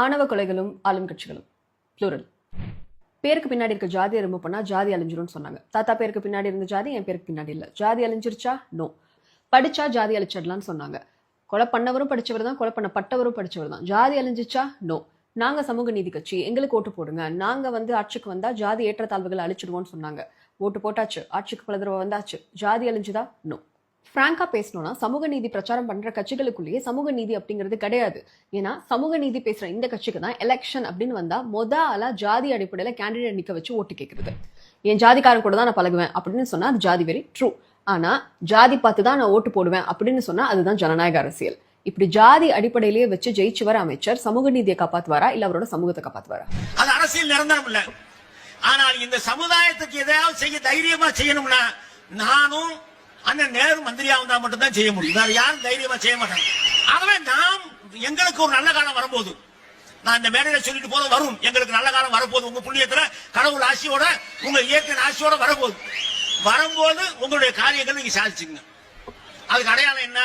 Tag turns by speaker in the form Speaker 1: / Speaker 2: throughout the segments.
Speaker 1: ஆணவ கொலைகளும் ஆளும் கட்சிகளும். ப்ளூரல் பேருக்கு பின்னாடி இருக்க ஜாதியை ரொம்ப பண்ணால் ஜாதி அழிஞ்சிரும்னு சொன்னாங்க. தாத்தா பேருக்கு பின்னாடி இருந்த ஜாதி என் பேருக்கு பின்னாடி இல்லை. ஜாதி அழிஞ்சிருச்சா? நோ படிச்சா ஜாதி அழிச்சிடலாம்னு சொன்னாங்க. கொலை பண்ணவரும் படிச்சவர் தான் கொலை பண்ணப்பட்டவரும் படிச்சவர் தான். ஜாதி அழிஞ்சிச்சா? நோ நாங்கள் சமூக நீதி கட்சி எங்களுக்கு ஓட்டு போடுங்க. நாங்கள் வந்து ஆட்சிக்கு வந்தால் ஜாதி ஏற்றத்தாழ்வுகளை அழிச்சிடுவோம்னு சொன்னாங்க. ஓட்டு போட்டாச்சு. ஆட்சிக்கு பல தடவை வந்தாச்சு. ஜாதி அழிஞ்சுதா? நோ ஃப்ராங்கா பேசணும்னா சமூக நீதி பிரச்சாரம் பண்ற கட்சிகளுக்குள்ளேயே சமூக நீதி அப்படிங்கிறது கிடையாது. ஏன்னா சமூக நீதி பேசுற இந்த கட்சிக்கு தான் எலெக்ஷன் அப்படின்னு வந்தா மொத ஆளா ஜாதி அடிப்படையில கேண்டிடேட் நிக்க வச்சு ஓட்டு கேட்கறது என் ஜாதிக்காரன் கூட தான் நான் பழகுவேன் அப்படின்னு சொன்னா அது ஜாதி வெரி ட்ரூ ஆனா ஜாதி பார்த்து தான் நான் ஓட்டு போடுவேன் அப்படின்னு சொன்னா அதுதான் ஜனநாயக அரசியல். இப்படி ஜாதி அடிப்படையிலேயே வச்சு ஜெயிச்சு வர அமைச்சர் சமூக நீதியை காப்பாத்துவாரா? இல்ல அவரோட சமூகத்தை காப்பாத்துவாரா?
Speaker 2: அது அரசியல் நிரந்தரம் இல்ல. ஆனால் இந்த சமுதாயத்துக்கு எதையாவது செய்ய தைரியமா செய்யணும்னா நானும் அண்ணன் நேரு மந்திரியா வந்தா மட்டும்தான் செய்ய முடியும். வேற யாரும் தைரியமா செய்ய மாட்டாங்க. ஆகவே நாம் எங்களுக்கு ஒரு நல்ல காலம் வரும்போது நான் இந்த மேடையில சொல்லிட்டு போதும் வரும் எங்களுக்கு நல்ல காலம் வரப்போகுது. உங்க புண்ணியத்துல கடவுள் ஆசியோட உங்க இயற்கை ஆசியோட வரப்போகுது. வரும்போது உங்களுடைய காரியங்கள் நீங்க சாதிச்சுங்க அதுக்கு அடையாளம் என்ன?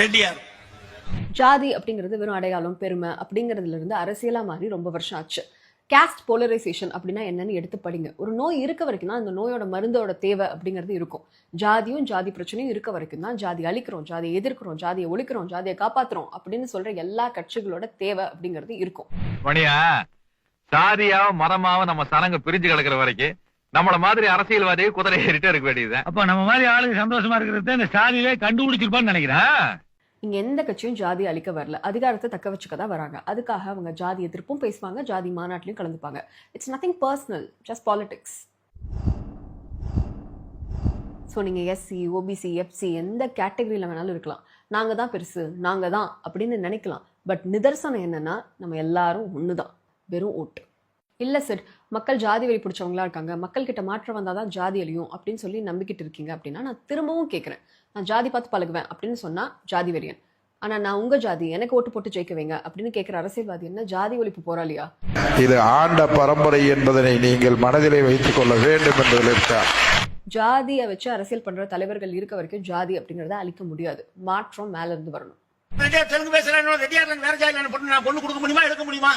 Speaker 2: ரெட்டியார்.
Speaker 1: ஜாதி அப்படிங்கிறது வெறும் அடையாளம் பெருமை அப்படிங்கிறதுல இருந்து அரசியலா மாறி ரொம்ப வருஷம் ஆச்சு. கேஸ்ட் போலரைசேஷன் அப்படின்னா என்னன்னு எடுத்து படிங்க. ஒரு நோய் இருக்க வரைக்கும் தான் அந்த நோயோட மருந்தோட தேவை அப்படிங்கிறது இருக்கும். ஜாதியும் ஜாதி பிரச்சனையும் இருக்க வரைக்கும் தான் ஜாதி அழிக்கிறோம் ஜாதியை எதிர்க்கிறோம் ஜாதியை ஒழிக்கிறோம் ஜாதியை காப்பாத்துறோம் அப்படின்னு சொல்ற எல்லா கட்சிகளோட தேவை அப்படிங்கிறது இருக்கும்.
Speaker 3: மணியா சாதியாவும் மரமாவும் நம்ம சனங்க பிரிஞ்சு கிடக்குற வரைக்கும் நம்மள மாதிரி அரசியல்வாதியை குதிரை ஏறிட்டே இருக்க வேண்டியதுதான்.
Speaker 4: அப்ப நம்ம மாதிரி ஆளுங்க சந்தோஷமா இருக்கிறது இந்த சாதியிலே கண்டுபிடிச்சிருப்பான்னு நினைக்கிறேன்.
Speaker 1: இங்க எந்த கட்சியும் ஜாதி அழிக்க வரல. அதிகாரத்தை தக்க வச்சுக்க தான் வராங்க. அதுக்காக அவங்க ஜாதி எதிர்ப்பும் பேசுவாங்க ஜாதி மாநாட்டிலையும் கலந்துப்பாங்க. It's nothing personal just politics so நீங்கள் எஸ்சி ஓபிசி எஃப்சி எந்த கேட்டகரியில் வேணாலும் இருக்கலாம். நாங்கள் தான் பெருசு நாங்கள் தான் அப்படின்னு நினைக்கலாம். பட் நிதர்சனம் என்னென்னா நம்ம எல்லாரும் ஒன்று தான் வெறும் ஓட்டு. இல்லை சார் மக்கள் ஜாதி வரி பிடிச்சவங்களா இருக்காங்க. மக்கள் கிட்ட மாற்றம் வந்தால் தான் ஜாதி அழியும் அப்படின்னு சொல்லி நம்பிக்கிட்டு இருக்கீங்க அப்படின்னா நான் திரும்பவும் கேட்குறேன் நான் ஜாதி பார்த்து பழகுவேன் அப்படின்னு சொன்னால் ஜாதி வெறியன் ஆனால் நான் உங்கள் ஜாதி எனக்கு ஓட்டு போட்டு ஜெயிக்க வைங்க அப்படின்னு கேட்குற அரசியல்வாதி என்ன ஜாதி ஒழிப்பு போராளியா?
Speaker 5: இது ஆண்ட பரம்பரை என்பதனை நீங்கள் மனதிலே வைத்துக் கொள்ள வேண்டும் என்பதில்
Speaker 1: ஜாதியை வச்சு அரசியல் பண்ற தலைவர்கள் இருக்க வரைக்கும் ஜாதி அப்படிங்கறத அழிக்க முடியாது. மாற்றம் மேல இருந்து வரணும்
Speaker 2: தெலுங்கு பேசுறேன் வேற பொண்ணு நான் பொண்ணு கொடுக்க முடியுமா எடுக்க முடியுமா?